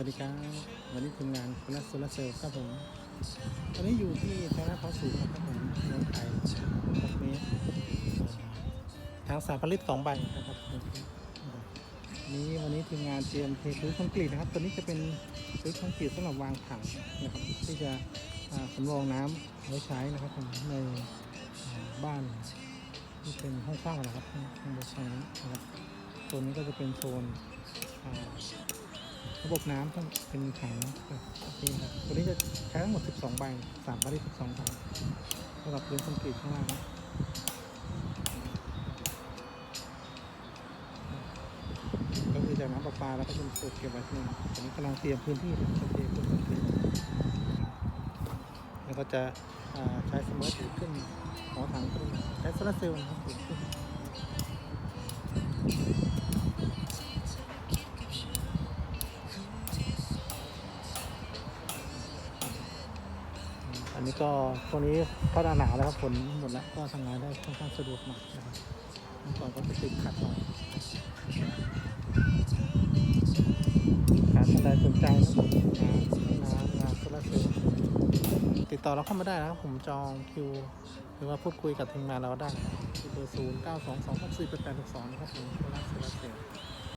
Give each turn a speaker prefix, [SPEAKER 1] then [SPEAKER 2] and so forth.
[SPEAKER 1] วัสดีครับ วันนี้ทีมงานคณะโซลาร์เซลล์ครับผมวันนี้อยู่ที่แทนาเขาสูงนะครับผมน้องไข่6เมตรทางสามผลิตสองใบนะครับนี้วันนี้ทีมงานเตรียมเทพื้นคอนกรีตนะครับ ตัวนี้จะเป็นพื้นคอนกรีตสำหรับวางถังนะครับที่จะอ่าสำรองน้ำไว้ใช้นะครับผมในบ้านที่เป็นห้องเช่านะครับห้องห้องไว้ใช้นะครับโซนนี้ก็จะเป็นโซน ระบบน้ำต้องเป็นถังแบบนี้ครับตัวนี้จะใช้ทั้งหมด 12 ใบ3ผลิต12ใบสำหรับเรื่องคอนกรีตข้างล่างนะก็คือจากน้ำประปาแล้วก็เป็นสูตรเก็บไว้ที่นี่ตอนนี้กำลังเตรียมพื้นที่จะเทพื้นคอนกรีตแล้วก็จะใช้สมาร์ทถือขึ้นหัวถังขึ้นใช้โซลาร์เซลล์นะครับ อันนี้ก็ตรงนี้ก็หนาหนาวแล้วครับฝนหมดแล้วก็ทำงานได้ค่อนข้างสะดวกหน่อยนะครับเมื่อก่อนก็จะติดขัดหน่อยการท่านใดสนใจนะครับงานงานโซลาร์เซลล์ติดต่อเราเข้ามาได้นะครับผมจองคิว หรือว่าพูดคุยกับทีมงานเราได้เบอร์ศูนย์เก้าสองสองหกสี่แปดแปดหกสองนะครับผมโซลาร์เซลล์